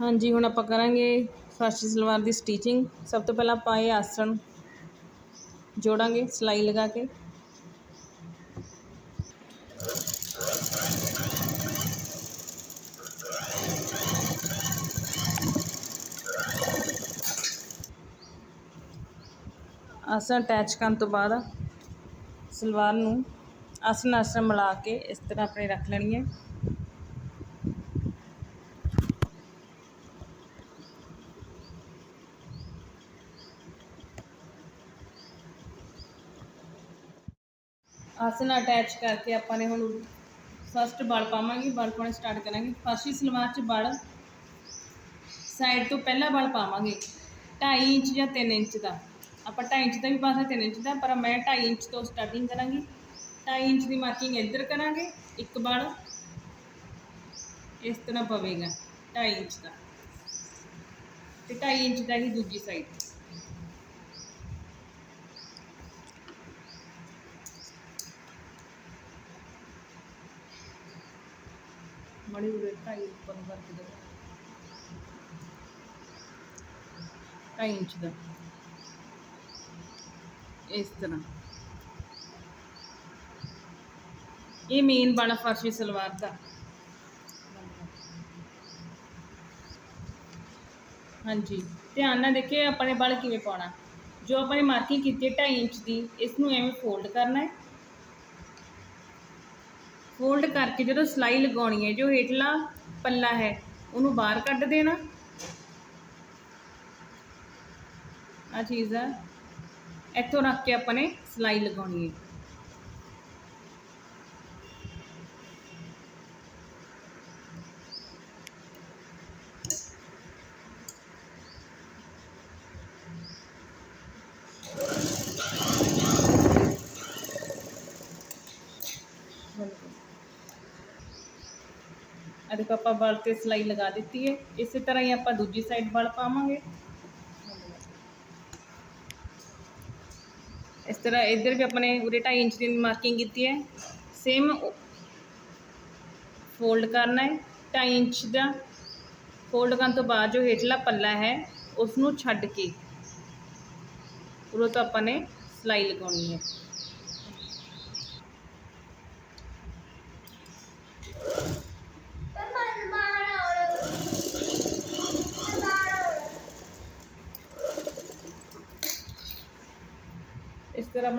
ਹਾਂਜੀ, ਹੁਣ ਆਪਾਂ ਕਰਾਂਗੇ ਫਰਸ਼ੀ ਸਲਵਾਰ ਦੀ ਸਟਿਚਿੰਗ ਸਭ ਤੋਂ ਪਹਿਲਾਂ ਆਪਾਂ ਇਹ ਆਸਣ ਜੋੜਾਂਗੇ, ਸਿਲਾਈ ਲਗਾ ਕੇ। ਆਸਣ ਅਟੈਚ ਕਰਨ ਤੋਂ ਬਾਅਦ ਸਲਵਾਰ ਨੂੰ ਆਸਣ ਆਸਣ ਮਿਲਾ ਕੇ ਇਸ ਤਰ੍ਹਾਂ ਆਪਣੇ ਰੱਖ ਲੈਣੀ ਹੈ। ਆਸਨ ਅਟੈਚ ਕਰਕੇ ਆਪਾਂ ਨੇ ਹੁਣ ਫਸਟ ਬਲ ਪਾਵਾਂਗੇ, ਬਲ ਪਾਉਣਾ ਸਟਾਰਟ ਕਰਾਂਗੇ। ਫਰਸ਼ੀ ਸਲਵਾਰ 'ਚ ਬਲ ਸਾਈਡ ਤੋਂ ਪਹਿਲਾ ਬਲ ਪਾਵਾਂਗੇ 2.5 ਇੰਚ ਜਾਂ 3 ਇੰਚ ਦਾ। ਆਪਾਂ 2.5 ਇੰਚ ਦਾ ਵੀ ਪਾ ਸਕਦੇ 3 ਇੰਚ ਦਾ, ਪਰ ਮੈਂ 2.5 ਇੰਚ ਤੋਂ ਸਟਾਰਟਿੰਗ ਕਰਾਂਗੀ। 2.5 ਇੰਚ ਦੀ ਮਾਰਕਿੰਗ ਇੱਧਰ ਕਰਾਂਗੇ, ਇੱਕ ਬਲ। ਇਸ ਤਰ੍ਹਾਂ ਪਵੇਗਾ 2.5 ਇੰਚ ਦਾ। ਤੇ 2.5 ਇੰਚ ਦਾ ਹੀ ਦੂਜੀ ਸਾਈਡ ਮੜੀ ਉਰੇ 2.5 ਉੱਪਰ ਨੂੰ ਕਰਕੇ ਦੇ 2.5 ਇੰਚ ਦਾ ਇਸ ਤਰ੍ਹਾਂ ਇਹ ਮੇਨ ਬਣ ਫਰਸ਼ੀ ਸਲਵਾਰ ਦਾ ਹਾਂਜੀ ਧਿਆਨ ਨਾਲ ਦੇਖਿਓ ਆਪਣੇ ਬਲ ਕਿਵੇਂ ਪਾਉਣਾ ਜੋ ਆਪਾਂ ਨੇ ਮਾਰਕਿੰਗ ਕੀਤੀ ਹੈ 2.5 ਇੰਚ ਦੀ ਇਸ ਨੂੰ ਐਵੇਂ ਫੋਲਡ ਕਰਕੇ ਜਦੋਂ ਸਲਾਈ ਲਗਾਉਣੀ ਹੈ, ਜੋ ਹੇਠਲਾ ਪੱਲਾ ਹੈ, ਉਹਨੂੰ ਬਾਹਰ ਕੱਢ ਦੇਣਾ। ਆ ਚੀਜ਼ ਆ। ਇੱਥੋਂ ਰੱਖ ਕੇ ਆਪਾਂ ਨੇ ਸਲਾਈ ਲਗਾਉਣੀ ਹੈ। ਆ ਦੇਖੋ ਆਪਾਂ ਬਲ ਤੇ ਸਲਾਈ ਲਗਾ ਦਿੱਤੀ ਹੈ ਇਸੇ ਤਰ੍ਹਾਂ ਹੀ ਆਪਾਂ ਦੂਜੀ ਸਾਈਡ ਬਲ ਪਾਵਾਂਗੇ ਇਸ ਤਰ੍ਹਾਂ ਇੱਧਰ ਵੀ ਆਪਣੇ ਉਰੇ 2.5 ਇੰਚ ਦੀ ਮਾਰਕਿੰਗ ਕੀਤੀ ਹੈ ਸੇਮ ਫੋਲਡ ਕਰਨਾ ਹੈ 2.5 ਇੰਚ ਦਾ ਫੋਲਡ ਕਰਨ ਤੋਂ ਬਾਅਦ ਜੋ ਹੇਠਲਾ ਪੱਲਾ ਹੈ ਉਸ ਨੂੰ ਛੱਡ ਕੇ ਉਰੋਂ ਤੋਂ ਆਪਾਂ ਨੇ ਸਲਾਈ ਲਗਾਉਣੀ ਹੈ ਇਸ ਤਰ੍ਹਾਂ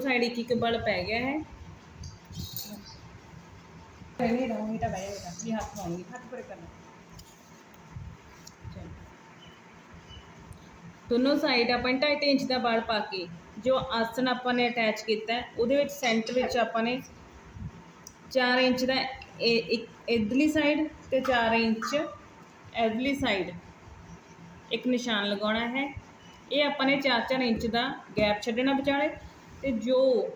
ਦੋਨੋਂ ਸਾਈਡ ਇੱਕ ਪਾਉਂਗੀ ਹੱਥ ਪਰ ਕਰਨਾ। ਚਲੋ। ਦੋਨੋਂ ਸਾਈਡ ਆਪਾਂ 2.5 ਇੰਚ ਦਾ ਬਲ ਪਾ ਕੇ ਜੋ ਆਸਣ ਆਪਾਂ ਨੇ ਅਟੈਚ ਕੀਤਾ ਉਹਦੇ ਵਿੱਚ ਸੈਂਟਰ ਵਿੱਚ ਆਪਾਂ ਨੇ 4 ਇੰਚ ਦਾ ਇਧਰਲੀ ਸਾਈਡ ਤੇ 4 ਇੰਚ ਇਧਰਲੀ ਸਾਈਡ ਇੱਕ ਨਿਸ਼ਾਨ ਲਗਾਉਣਾ ਹੈ। ਇਹ ਆਪਾਂ ਨੇ 4-4 ਇੰਚ ਦਾ ਗੈਪ ਛੱਡਣਾ ਵਿਚਾਲੇ। ਤੇ ਜੋ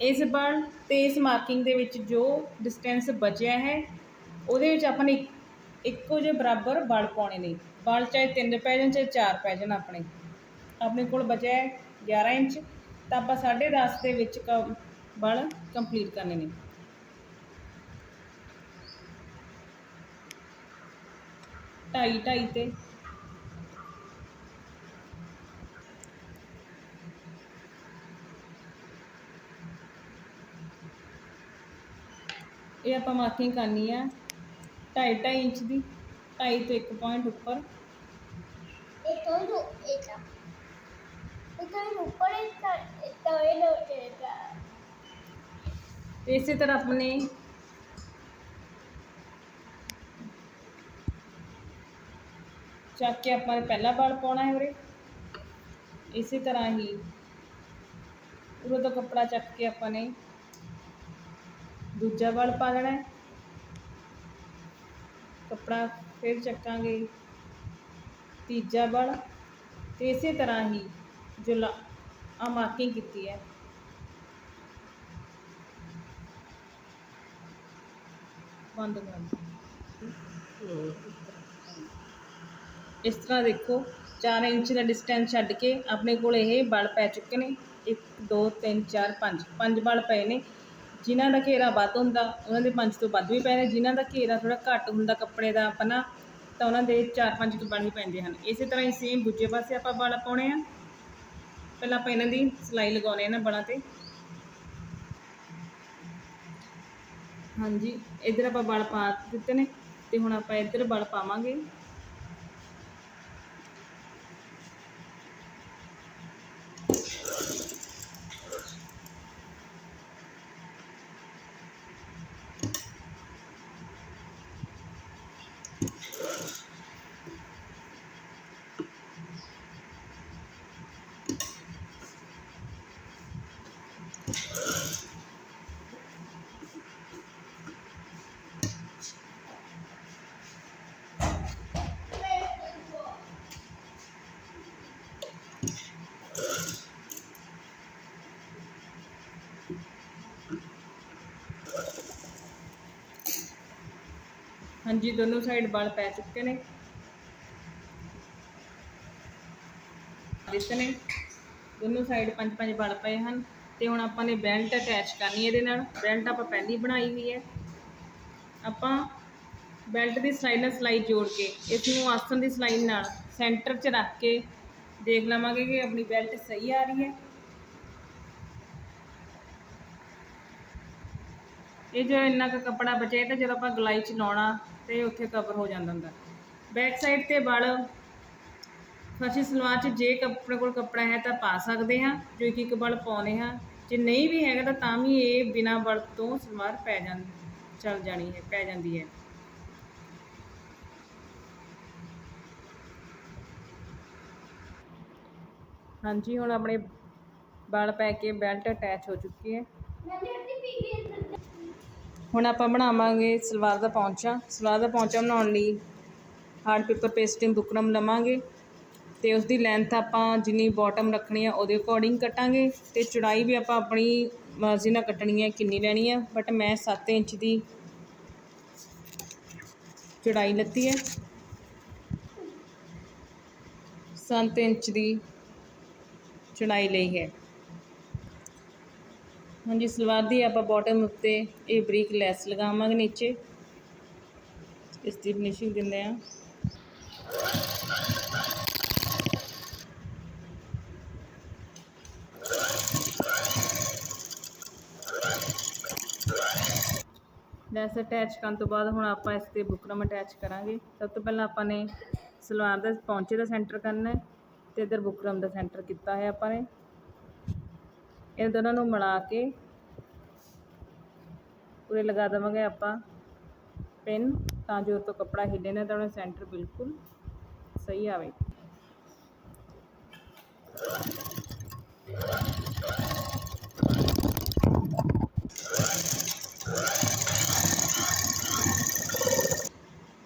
ਇਸ ਬਲ ਤੇ ਇਸ ਮਾਰਕਿੰਗ ਦੇ ਵਿੱਚ ਜੋ ਡਿਸਟੈਂਸ ਬਚਿਆ ਹੈ, ਉਹਦੇ ਵਿੱਚ ਆਪਾਂ ਨੇ ਇੱਕੋ ਜਿਹੇ ਬਰਾਬਰ ਬਲ ਪਾਉਣੇ ਨੇ। ਬਲ ਚਾਹੇ ਤਿੰਨ ਪੈ ਜਾਣ, ਚਾਹੇ ਚਾਰ ਪੈ ਜਾਣ ਆਪਣੇ। ਆਪਣੇ ਕੋਲ ਬਚਿਆ ਹੈ 11 ਇੰਚ, ਤਾਂ ਆਪਾਂ 10.5 ਦੇ ਵਿੱਚ ਕ- ਬਲ ਕੰਪਲੀਟ ਕਰਨੇ ਨੇ। ਢਾਈ ਢਾਈ ਤੇ ਇਹ ਆਪਾਂ ਮਾਰਕਿੰਗ ਕਰਨੀ ਆ ਢਾਈ ਢਾਈ ਇੰਚ ਦੀ ਢਾਈ ਤੋਂ ਇੱਕ ਪੁਆਇੰਟ ਉੱਪਰ Ito yung ito. Ito yung ito, ito yung ito. ਤੇ ਇਸੇ ਤਰ੍ਹਾਂ ਆਪਣੇ ਚੱਕ ਕੇ ਆਪਾਂ ਨੇ ਪਹਿਲਾ ਬਲ ਪਾਉਣਾ ਹੈ ਉਰੇ ਇਸੇ ਤਰ੍ਹਾਂ ਹੀ ਉਰੇ ਤੋਂ ਕੱਪੜਾ ਚੱਕ ਕੇ ਆਪਾਂ ਨੇ ਦੂਜਾ ਬਲ ਪਾ ਲੈਣਾ ਹੈ। ਕੱਪੜਾ ਫਿਰ ਚੱਕਾਂਗੇ। ਤੀਜਾ ਬਲ ਤੇ ਇਸੇ ਤਰ੍ਹਾਂ ਹੀ ਜੋ ਆ ਮਾਰਕਿੰਗ ਕੀਤੀ ਹੈ। ਬੰਦ ਕਰ ਦਿਓ। ਇਸ ਤਰ੍ਹਾਂ ਦੇਖੋ 4 ਇੰਚ ਦਾ ਡਿਸਟੈਂਸ ਛੱਡ ਕੇ ਆਪਣੇ ਕੋਲ ਇਹ ਬਲ ਪੈ ਚੁੱਕੇ ਨੇ। 1 2 3 4 5 ਪੰਜ ਬਲ ਪਏ ਨੇ। ਜਿਨ੍ਹਾਂ ਦਾ ਘੇਰਾ ਵੱਧ ਹੁੰਦਾ, ਉਹਨਾਂ ਦੇ 5 ਤੋਂ ਵੱਧ ਵੀ ਪੈਂਦੇ ਜਿਨ੍ਹਾਂ ਦਾ ਘੇਰਾ ਥੋੜਾ ਘੱਟ ਹੁੰਦਾ ਕੱਪੜੇ ਦਾ ਆਪਣਾ, ਤਾਂ ਉਹਨਾਂ ਦੇ 4-5 ਤੋਂ ਵੱਧ ਵੀ ਪੈਂਦੇ ਹਨ। ਇਸੇ ਤਰ੍ਹਾਂ ਹੀ ਸੇਮ ਦੂਜੇ ਪਾਸੇ ਆਪਾਂ ਵਾਲ ਪਾਉਣੇ ਆ। ਪਹਿਲਾਂ ਆਪਾਂ ਇਹਨਾਂ ਦੀ ਸਿਲਾਈ ਲਗਾਉਣੇ ਆ ਨਾ ਵਾਲਾਂ ਤੇ। ਹਾਂਜੀ, ਇੱਧਰ ਆਪਾਂ ਵਾਲ ਪਾ ਦਿੱਤੇ ਨੇ ਤੇ ਹੁਣ ਆਪਾਂ ਇੱਧਰ ਵਾਲ ਪਾਵਾਂਗੇ। ਹਾਂਜੀ, ਦੋਨੋਂ ਸਾਈਡ ਬਲ ਪੈ ਚੁੱਕੇ ਨੇ। ਦਿੱਤੇ ਨੇ। ਦੋਨੋਂ ਸਾਈਡ ਪੰਜ ਪੰਜ ਬਲ ਪਏ ਹਨ ਤੇ ਹੁਣ ਆਪਾਂ ਨੇ ਬੈਲਟ ਅਟੈਚ ਕਰਨੀ ਇਹਦੇ ਨਾਲ। ਬੈਲਟ ਆਪਾਂ ਪਹਿਲਾਂ ਬਣਾਈ ਹੋਈ ਹੈ। ਆਪਾਂ ਬੈਲਟ ਦੀ ਸਿਲਾਈ ਨਾਲ ਸਿਲਾਈ ਜੋੜ ਕੇ, ਇਸ ਨੂੰ ਆਸਣ ਦੀ ਸਿਲਾਈ ਨਾਲ ਸੈਂਟਰ 'ਚ ਰੱਖ ਕੇ ਦੇਖ ਲਵਾਂਗੇ ਕਿ ਆਪਣੀ ਬੈਲਟ ਸਹੀ ਆ ਰਹੀ ਹੈ। ਇਹ ਜੋ ਇੰਨਾ ਕੁ ਕੱਪੜਾ ਬਚੇ ਤਾਂ ਜਦੋਂ ਆਪਾਂ ਗਲਾਈ ਚ ਲਾਉਣਾ ਤੇ ਉੱਥੇ ਕਵਰ ਹੋ ਜਾਂਦਾ ਹੁੰਦਾ। ਬੈਕ ਸਾਈਡ ਤੇ ਵਲ, ਫਰਸ਼ੀ ਸਲਵਾਰ ਚ ਜੇ ਕੱਪੜੇ ਕੋਲ ਕੱਪੜਾ ਹੈ ਤਾਂ ਪਾ ਸਕਦੇ ਹਾਂ, ਜੋ ਇੱਕ ਇੱਕ ਵਲ ਪਾਉਨੇ ਹਾਂ। ਜੇ ਨਹੀਂ ਵੀ ਹੈਗਾ ਤਾਂ ਤਾਂ ਵੀ ਇਹ ਬਿਨਾ ਵਲ ਤੋਂ ਸਲਵਾਰ ਪੈ ਜਾਂਦੀ ਚੱਲ ਜਾਣੀ ਹੈ, ਪੈ ਜਾਂਦੀ ਹੈ। ਹਾਂਜੀ, ਹੁਣ ਆਪਣੇ ਵਾਲ ਪੈ ਕੇ ਬੈਲਟ ਅਟੈਚ ਹੋ ਚੁੱਕੀ ਹੈ। ਹੁਣ ਆਪਾਂ ਬਣਾਵਾਂਗੇ ਸਲਵਾਰ ਦਾ ਪੌਂਚਾ। ਸਲਵਾਰ ਦਾ ਪੌਂਚਾ ਬਣਾਉਣ ਲਈ ਹਾਰਡ ਪੇਪਰ ਪੇਸਟਿੰਗ ਬੁਕਰਮ ਲਵਾਂਗੇ ਤੇ ਉਸ ਦੀ ਲੈਂਥ ਆਪਾਂ ਜਿੰਨੀ ਬਾਟਮ ਰੱਖਣੀ ਆ ਉਹਦੇ ਅਕੋਰਡਿੰਗ ਕੱਟਾਂਗੇ ਤੇ ਚੌੜਾਈ ਵੀ ਆਪਾਂ ਆਪਣੀ ਮਰਜ਼ੀ ਨਾਲ ਕੱਟਣੀ ਹੈ, ਕਿੰਨੀ ਲੈਣੀ ਹੈ ਬਟ ਮੈਂ 7 ਇੰਚ ਦੀ ਚੌੜਾਈ ਲੱਤੀ ਹੈ। 7 ਇੰਚ ਦੀ ਚੌੜਾਈ ਲਈ ਹੈ। ਹਾਂਜੀ, ਸਲਵਾਰ ਦੀ ਆਪਾਂ ਬਾਟਮ ਉੱਤੇ ਇਹ ਬਰੀਕ ਲੈਸ ਲਗਾਵਾਂਗੇ ਨੀਚੇ। ਇਸ ਦੀ ਫਿਨਿਸ਼ਿੰਗ ਦਿੰਦੇ ਆ ਲੈਸ ਅਟੈਚ ਕਰਨ ਤੋਂ ਬਾਅਦ ਹੁਣ ਆਪਾਂ ਇਸ ਤੇ ਬੁਕਰਮ ਅਟੈਚ ਕਰਾਂਗੇ। ਸਭ ਤੋਂ ਪਹਿਲਾਂ ਆਪਾਂ ਨੇ ਸਲਵਾਰ ਦਾ ਪੌਂਚੇ ਦਾ ਸੈਂਟਰ ਕਰਨਾ ਹੈ। ਤੇ ਇਧਰ ਬੁਕਰਮ ਦਾ ਸੈਂਟਰ ਕੀਤਾ ਹੈ ਆਪਾਂ ਨੇ। ਇਹ ਦੋਨਾਂ ਨੂੰ ਮਿਲਾ ਕੇ ਪੂਰੇ ਲਗਾ ਦੇਵਾਂਗੇ ਆਪਾਂ ਪਿੰਨ, ਤਾਂ ਜੋ ਤੋਂ ਕੱਪੜਾ ਹਿੱਲੇ ਨਾ ਤਾਂ ਉਹਦਾ ਸੈਂਟਰ ਬਿਲਕੁਲ ਸਹੀ ਆਵੇ।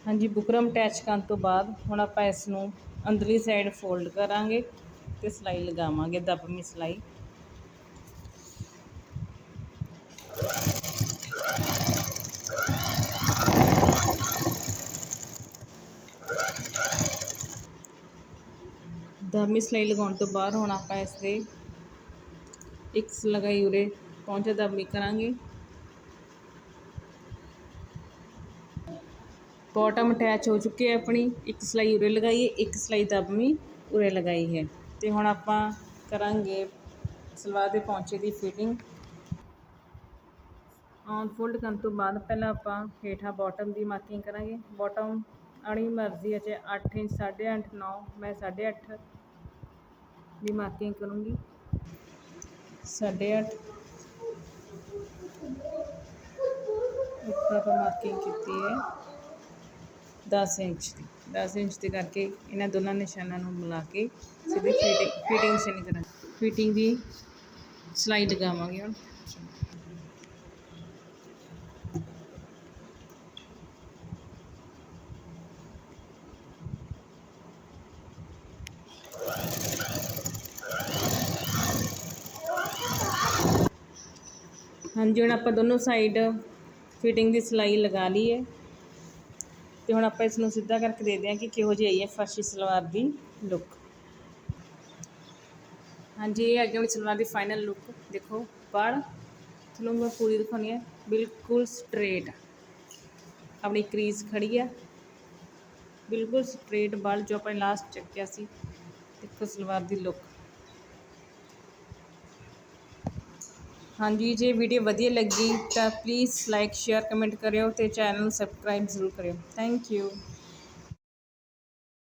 ਹਾਂਜੀ, ਬੁਕਰਮ ਅਟੈਚ ਕਰਨ ਤੋਂ ਬਾਅਦ ਹੁਣ ਆਪਾਂ ਇਸ ਨੂੰ ਅੰਦਰਲੀ ਸਾਈਡ ਫੋਲਡ ਕਰਾਂਗੇ ਤੇ ਸਿਲਾਈ ਲਗਾਵਾਂਗੇ ਦਬਮੀ ਸਿਲਾਈ। ਦਬਮੀ ਸਿਲਾਈ ਲਗਾਉਣ ਤੋਂ ਬਾਅਦ ਹੁਣ ਆਪਾਂ ਇਸ ਦੇ ਇੱਕ ਲਗਾਈ ਉਰੇ ਪਹੁੰਚੇ ਦਬਮੀ ਕਰਾਂਗੇ। ਬਾਟਮ ਅਟੈਚ ਹੋ ਚੁੱਕੀ ਹੈ ਆਪਣੀ ਇੱਕ ਸਿਲਾਈ ਉਰੇ ਲਗਾਈ ਹੈ ਇੱਕ ਸਿਲਾਈ ਦਬਮੀ ਉਰੇ ਲਗਾਈ ਹੈ ਤੇ ਹੁਣ ਆਪਾਂ ਕਰਾਂਗੇ ਸਲਵਾਰ ਦੇ ਪੌਂਚੇ ਦੀ ਫਿਟਿੰਗ ਔਨ ਫੋਲਡ ਕਰਨ ਤੋਂ ਬਾਅਦ ਪਹਿਲਾਂ ਆਪਾਂ ਹੇਠਾਂ ਬਾਟਮ ਦੀ ਮਾਰਕਿੰਗ ਕਰਾਂਗੇ ਬਾਟਮ ਆਪਣੀ ਮਰਜ਼ੀ ਹੈ ਚਾਹੇ 8 ਇੰਚ 8.5 9 ਮੈਂ 8.5 ਦੀ ਮਾਰਕਿੰਗ ਕਰੂੰਗੀ 8.5 ਉੱਪਰ ਆਪਾਂ ਮਾਰਕਿੰਗ ਕੀਤੀ ਹੈ 10 ਇੰਚ ਦੀ 10 ਇੰਚ ਦੇ ਕਰਕੇ ਇਹਨਾਂ ਦੋਨਾਂ ਨਿਸ਼ਾਨਾਂ ਨੂੰ ਮਿਲਾ ਕੇ ਸਿੱਧੀ ਫਿਟਿੰਗ ਫਿਟਿੰਗ ਸੇ ਨਹੀਂ ਕਰਾਂ ਫਿਟਿੰਗ ਦੀ ਸਿਲਾਈ ਲਗਾਵਾਂਗੇ ਹੁਣ। ਹਾਂਜੀ, ਹੁਣ ਆਪਾਂ ਦੋਨੋਂ ਸਾਈਡ ਫਿਟਿੰਗ ਦੀ ਸਿਲਾਈ ਲਗਾ ਲਈ ਹੈ। ਤੇ ਹੁਣ ਆਪਾਂ ਇਸ ਨੂੰ ਸਿੱਧਾ ਕਰਕੇ ਦੇਖਦੇ ਹਾਂ ਕਿ ਕਿਹੋ ਜਿਹੀ ਆਈ ਹੈ ਫਰਸ਼ੀ ਸਲਵਾਰ ਦੀ ਲੁੱਕ ਹਾਂਜੀ, ਇਹ ਅੱਗੇ ਵਾਲੀ ਸਲਵਾਰ ਦੀ ਫਾਈਨਲ ਲੁੱਕ ਦੇਖੋ ਪੜ ਤੁਹਾਨੂੰ ਮੈਂ ਪੂਰੀ ਦਿਖਾਉਣੀ ਹੈ। ਬਿਲਕੁਲ ਸਟ੍ਰੇਟ ਆਪਣੀ ਕਰੀਜ਼ ਖੜੀ ਆ ਬਿਲਕੁਲ ਸਟ੍ਰੇਟ ਵਾਲ ਜੋ ਆਪਾਂ ਲਾਸਟ ਚੱਕਿਆ ਸੀ। ਦੇਖੋ ਸਲਵਾਰ ਦੀ ਲੁੱਕ ਹਾਂਜੀ, ਜੇ ਵੀਡੀਓ ਵਧੀਆ ਲੱਗੀ ਤਾਂ ਪਲੀਜ਼ ਲਾਈਕ ਸ਼ੇਅਰ ਕਮੈਂਟ ਕਰਿਓ ਅਤੇ ਚੈਨਲ ਨੂੰ ਸਬਸਕ੍ਰਾਈਬ ਜ਼ਰੂਰ ਕਰਿਓ। Thank you